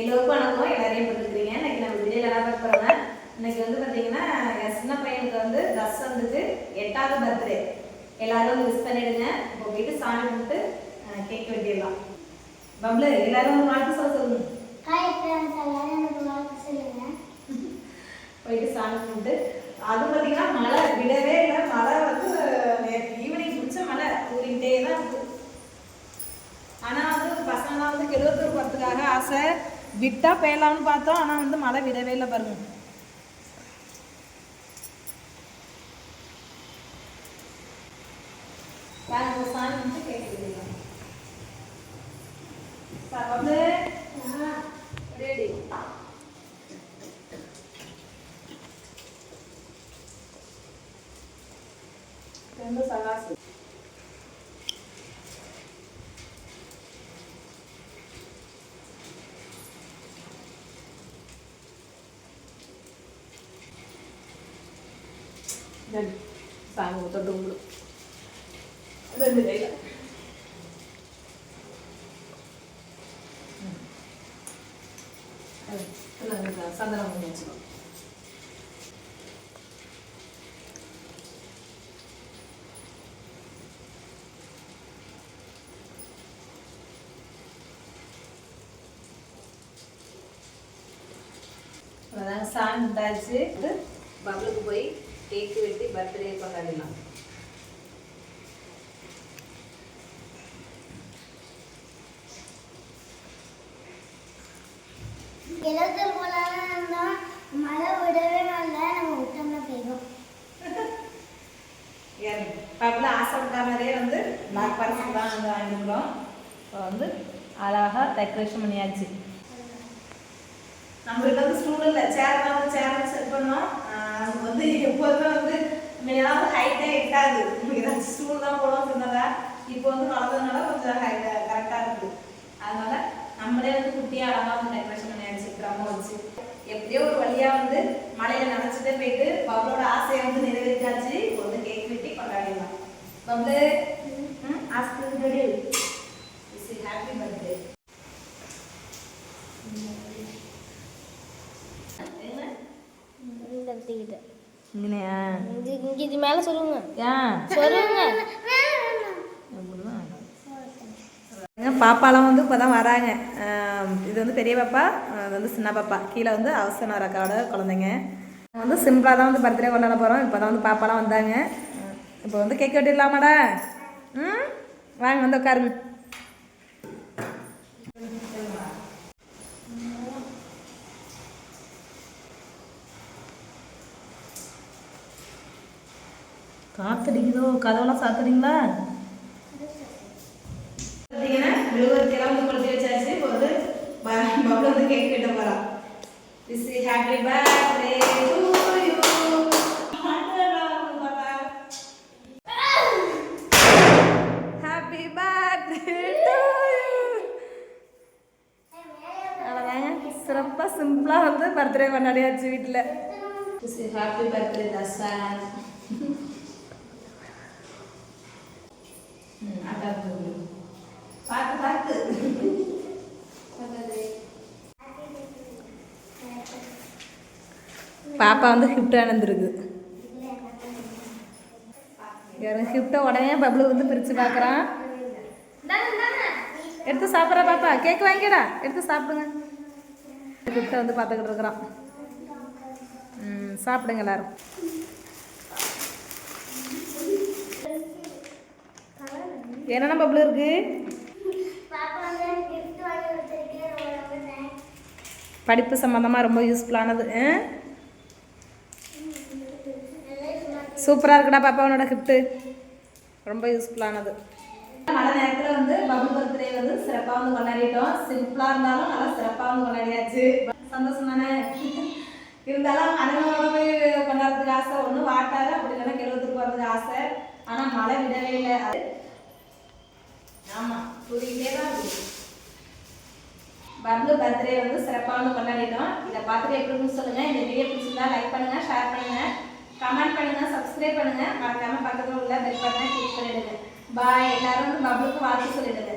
எல்லோருக்கும் வணக்கம் எல்லாரையும் பார்த்துக்கிறீங்க இன்னைக்கு நம்ம வீடியோவில் என்ன பார்க்க இன்னைக்கு வந்து பார்த்தீங்கன்னா என் சின்ன பையனுக்கு வந்து ட்ரெஸ் வந்துட்டு எட்டாவது பர்த்டே எல்லாரும் வந்து விஷ் பண்ணிடுங்க. இப்போ போயிட்டு சாமி கும்பிட்டு கேக் வெட்டிடலாம். பப்ளு எல்லாரும் வந்து வாழ்த்து சொல்ல சொல்லுங்க. ஹாய் ஃப்ரெண்ட்ஸ் எல்லாரும் எனக்கு வாழ்த்து சொல்லுங்க. போயிட்டு சாமி கும்பிட்டு. அது பார்த்தீங்கன்னா மழை விடவே இல்லை. மழை வந்து நேற்று ஈவினிங் பிடிச்ச மழை. தூரிக்கிட்டே தான் இருக்கு. ஆனால் வந்து பசங்களாம் வந்து கெழுவத்தூர் போகிறதுக்காக ஆசை. விட்டா பெய்யலாம்னு பார்த்தோம் ஆனால் வந்து மழை விடவே இல்லை பாருங்க. வாங்க சாமி வந்து ரெடி ரெண்டு சாமி தொட்டு கும்பிடு சந்தனம் பண்ணி அதான் சாமி உண்டாச்சு பப்ளுக்கு போய் கேக்கு வெட்டி பர்த்டே எழுத்தர் போலான்னு இருந்தோம் மழை விடவே நம்ம விட்டோம்னா ஆசைப்பட்ட மாதிரியே வந்து பிளாக் பர்சன் தான் வந்து இப்போ வந்து அழகாக டெக்கரேஷன் பண்ணியாச்சு. நம்மளுக்கு வந்து ஸ்டூடெண்ட்ல இல்லை சேர் வந்து சேர் செட் பண்ணோம் ஆஹ் வந்து எப்போதுமே வந்து முன்னாடி ஹைட்டே இருக்காது ஏதாச்சும் ஸ்டூல் தான் போடுவோம் சொன்னதா இப்போ வந்து வளர்ந்ததுனால கொஞ்சம் ஹைட் கரெக்டாக இருக்குது அதனால நம்மளே வந்து குட்டியாக அழகாக வந்து டெக்கரேஷன் பண்ணி கிரமம் வச்சு எப்படியோ ஒரு வழியாக வந்து மழையில நினச்சிட்டே போயிட்டு பப்ளோட ஆசையை வந்து நிறைவேற்றாச்சு இப்போ வந்து கேக் வெட்டி கொண்டாடிடலாம். இப்போ வந்து ஆஸ்க்கு ரெடி ஹாப்பி பர்த்டே என்ன இந்த இடத்துக்கிட்ட இங்கனையா இங்கே இது மேலே சொல்லுங்க. ஏன் சொல்லுங்க. பாப்பாலாம் வந்து இப்போ தான் வராங்க இது வந்து பெரிய பாப்பா அது வந்து சின்ன பாப்பா. கீழே வந்து அவசர அக்காவோட குழந்தைங்க. வந்து சிம்பிளாக தான் வந்து பர்த்டே கொண்டாட போகிறோம் இப்போ தான் வந்து பாப்பாலாம் வந்தாங்க. இப்போ வந்து கேக் வெட்டிடலாமாடா? ம்? வாங்க வந்து உட்காருங்க. காத்தடிக்குதோ கதவெல்லாம் சாத்துறீங்களா? பார்த்தீங்கன்னா மெழுகுவர்த்தியெல்லாம் வந்து கொளுத்தி வச்சாச்சு. இப்போ வந்து பப்ளு வந்து cake this is happy birthday to you happy birthday to you அவ்வளோதாங்க சிறப்பாக சிம்பிளாக வந்து பர்த்டே கொண்டாடியாச்சு வீட்டில். திஸ் இஸ் ஹாப்பி பர்த்டே தசான் பார்த்து பார்த்து. பாப்பா வந்து ஹிஃப்ட் அணிந்திருக்கு. ஹிஃப்டை உடனே பப்ளு வந்து பிரித்து பார்க்குறான் எடுத்து சாப்பிட்ற பாப்பா. கேக் வாங்கிடா எடுத்து சாப்பிடுங்க. கிஃப்ட்டை வந்து பார்த்துக்கிட்டு இருக்கிறான். ம் சாப்பிடுங்க எல்லாரும் என்னென்ன பப்ளு இருக்கு பாப்பா வந்து கிஃப்ட் வாங்கி வச்சிருக்கேன் ரொம்ப ரொம்ப தேங்க்ஸ் படிப்பு சம்மந்தமாக ரொம்ப யூஸ்ஃபுல்லானது சூப்பராக இருக்குடா பாப்பா உன்னோட கிஃப்ட்டு ரொம்ப யூஸ்ஃபுல்லானது மழை நேரத்தில் வந்து பபுள் பர்த்டே வந்து சிறப்பாக வந்து கொண்டாடிட்டோம். சிம்பிளாக இருந்தாலும் நல்லா சிறப்பாக வந்து கொண்டாடியாச்சு. சந்தோஷம் தானே? இருந்தாலும் அனுபவம் போய் கொண்டாடுறதுக்கு ஆசை ஒன்று வாட்டாரு அப்படி இல்லைன்னா கெழுவத்துக்கு போகிறதுக்கு ஆசை. ஆனால் மழை விடவே இல்லை. அது ஆமாம் தூரிக்கிட்டே தான் இருக்குது பப்ளு பர்த்டே வந்து சிறப்பாக வந்து கொண்டாடிட்டோம். இதை பார்த்துட்டு எப்படி இருக்குன்னு சொல்லுங்கள் இந்த வீடியோ பிடிச்சிருந்தா லைக் பண்ணுங்கள் ஷேர் பண்ணுங்கள் கமெண்ட் பண்ணுங்கள் சப்ஸ்கிரைப் பண்ணுங்கள் மறக்காமல் பக்கத்தில் உள்ள பெல் பட்டனை கிளிக் பண்ணிடுங்க. பாய் எல்லாரும் வந்து பப்ளுக்கு வாழ்த்து சொல்லிடுங்க.